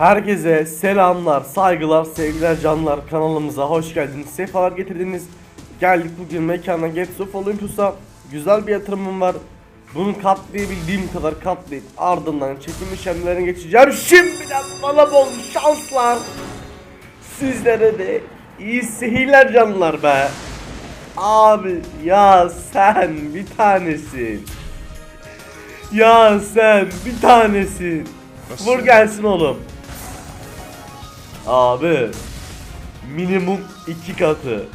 Herkese selamlar, saygılar, sevgiler canlar kanalımıza hoş geldiniz. Sefalar getirdiniz. Geldik bugün mekana Gates of Olympus'a. Güzel bir yatırımım var. Bunu katlayabildiğim kadar katlayıp ardından çekim işlemlerine geçeceğim. Şimdiden bana bol şanslar. Sizlere de iyi seyirler canlar be. Abi ya sen bir tanesin. Ya sen bir tanesin. Vur gelsin oğlum. Abi minimum iki katı.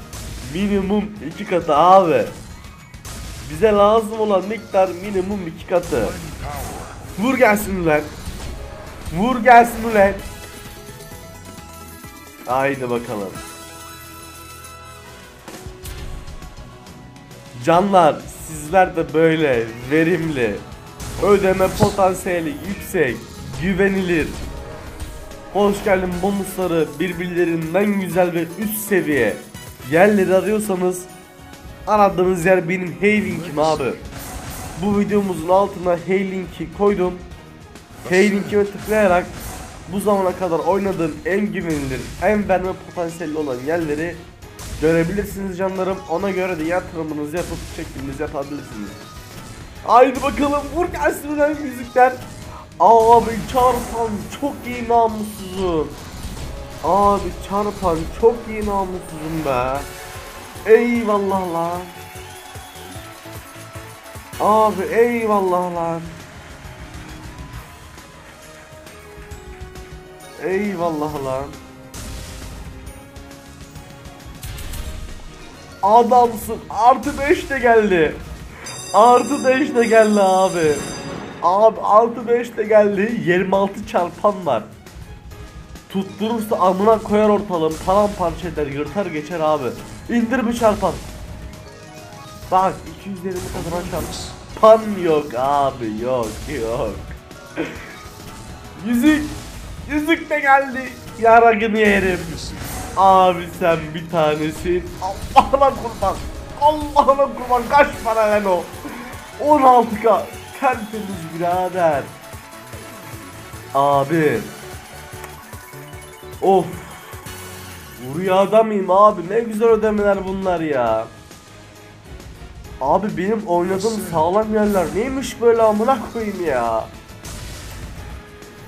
Minimum iki katı abi. Bize lazım olan miktar minimum iki katı. Vur gelsin ulan. Vur gelsin ulan. Haydi bakalım. Canlar sizler de böyle verimli, ödeme potansiyeli yüksek, güvenilir, hoş geldin bonusları birbirlerinden güzel ve üst seviye yerleri arıyorsanız aradığınız yer benim Hey linkim abi. Bu videomuzun altına Hey linki koydum. Hey linkime tıklayarak bu zamana kadar oynadığım en güvenilir, en verme potansiyeli olan yerleri görebilirsiniz canlarım. Ona göre de yatırımınızı yapıp çekiminizi yapabilirsiniz. Haydi bakalım vur ulan müzikler. Abi çarpan çok iyi namussuzum. Abi çarpan çok iyi namussuzum be. Eyvallah lan. Abi eyvallah lan. Eyvallah lan. Adamsın. Artı 5 de geldi. Artı 5 de geldi abi. Abi artı 5 de geldi. 26 çarpan var. Tutturursa amına koyar ortalığım. Paramparça eder. Yırtar geçer abi. İndir bir çarpan. Bak 220 kazanan çarpan yok abi. Yok yok. Yüzük. Yüzük de geldi. Yaragını yerim. Abi sen bir tanesin. Allah'ına kurban. Allah'ına kurban. Kaç para lan o? 16k. Tertemiz birader. Abi. Of. Rüyada mıyım abi? Ne güzel ödemeler bunlar ya. Abi benim oynadığım sağlam yerler neymiş böyle amına koyayım ya.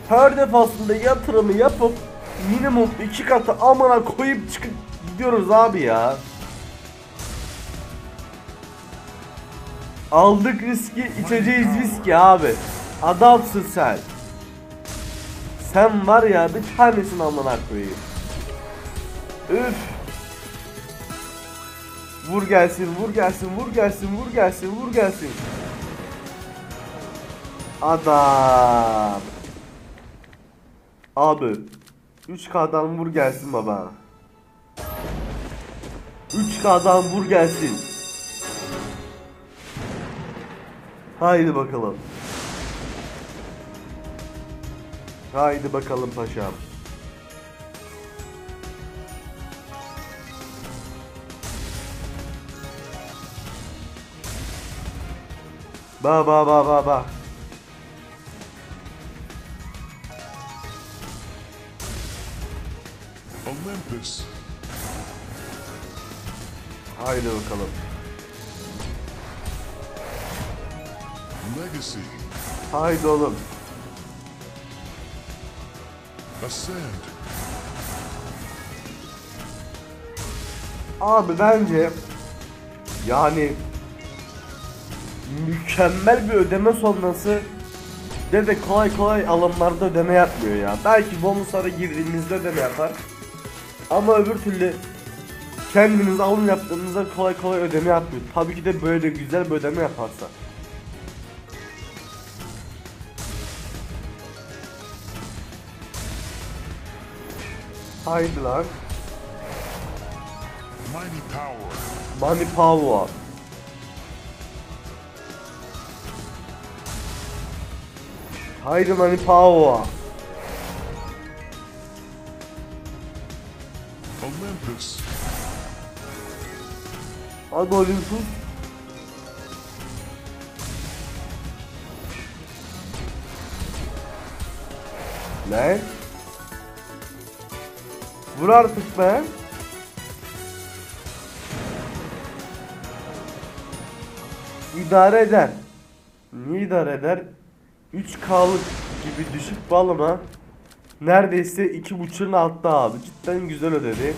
Her defasında yatırımı yapıp minimum iki katı amına koyup çıkıp gidiyoruz abi ya. Aldık riski içeceğiz viski abi. Adamsın sen. Sen var ya bir tanesin amına koyayım. Üf. Vur gelsin, vur gelsin, vur gelsin, vur gelsin, vur gelsin. Adam. Abi 3K'dan vur gelsin baba. 3K'dan vur gelsin. Haydi bakalım. Haydi bakalım paşam. Ba ba ba ba ba. Olympus. Haydi bakalım. Legacy. Haydi oğlum. Ascend. Abi bence yani mükemmel bir ödeme sonrası de de kolay kolay alımlarda ödeme yapmıyor ya. Belki bonuslara girdiğimizde ödeme yapar. Ama öbür türlü kendiniz alım yaptığınızda kolay kolay ödeme yapmıyor. Tabii ki de böyle güzel bir ödeme yaparsa. Haydi lan. Mighty power. Money Power. Haydi Money Power. Olympus. Hadi Olympus. Ne? Vur artık be. İdare eder. Niye idare eder? 3K'lık gibi düşük bağlama neredeyse 2.5'ın altta abi. Cidden güzel ödedi.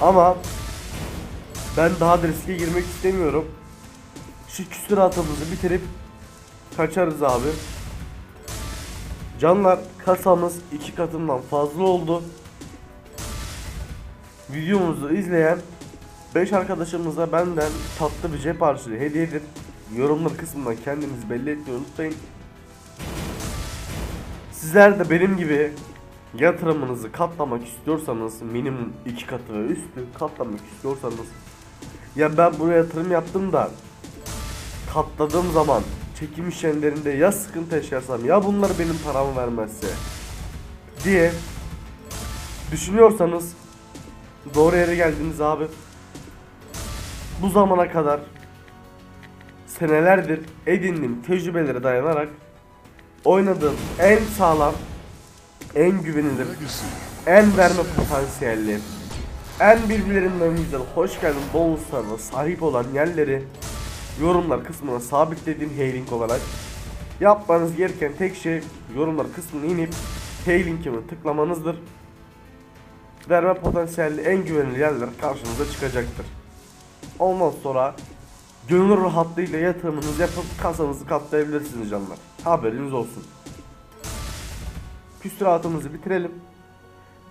Ama ben daha da riske girmek istemiyorum. Şu küsuratımızı bitirip kaçarız abi. Canlar kasamız iki katından fazla oldu. Videomuzu izleyen 5 arkadaşımıza benden tatlı bir cep harçlığı hediyedir. Yorumlar kısmından kendinizi belli etmeyi unutmayın. Sizler de benim gibi yatırımınızı katlamak istiyorsanız minimum 2 katı ve üstü katlamak istiyorsanız ya ben buraya yatırım yaptım da katladığım zaman çekim işlemlerinde ya sıkıntı yaşarsam ya bunlar benim paramı vermezse diye düşünüyorsanız doğru yere geldiniz abi. Bu zamana kadar senelerdir edindiğim tecrübelere dayanarak oynadığım en sağlam, en güvenilir, en verme potansiyelli, en birbirlerinden güzel hoş geldin bonuslarına sahip olan yerleri yorumlar kısmına sabitlediğim Heylink olarak yapmanız gereken tek şey yorumlar kısmına inip Heylink'imi tıklamanızdır. Verme potansiyelli en güvenilir yerler karşınıza çıkacaktır. Ondan sonra gönül rahatlığıyla yatırımınızı yapıp kasanızı katlayabilirsiniz canlar. Haberiniz olsun. Küsuratımızı bitirelim.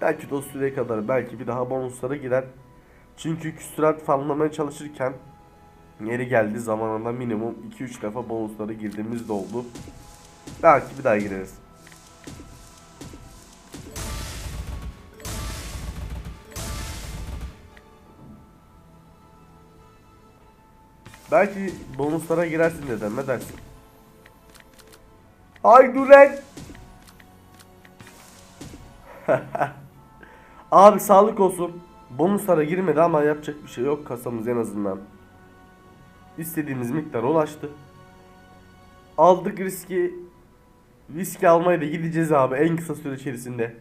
Belki de o süreye kadar belki bir daha bonuslara girer. Çünkü küsurat farmlamaya çalışırken yeri geldi zamanında minimum 2-3 defa bonuslara girdiğimiz de oldu. Belki bir daha gireriz. Belki bonuslara girersin dedim ne dersin? Haydi ulan! Abi sağlık olsun. Bonuslara girmedi ama yapacak bir şey yok kasamız en azından. İstediğimiz miktar ulaştı. Aldık riski. Riski almaya da gideceğiz abi en kısa süre içerisinde.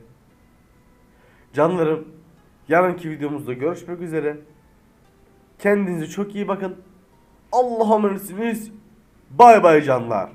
Canlarım yarınki videomuzda görüşmek üzere. Kendinize çok iyi bakın. Allah'a emanetsiniz. Bay bay canlar.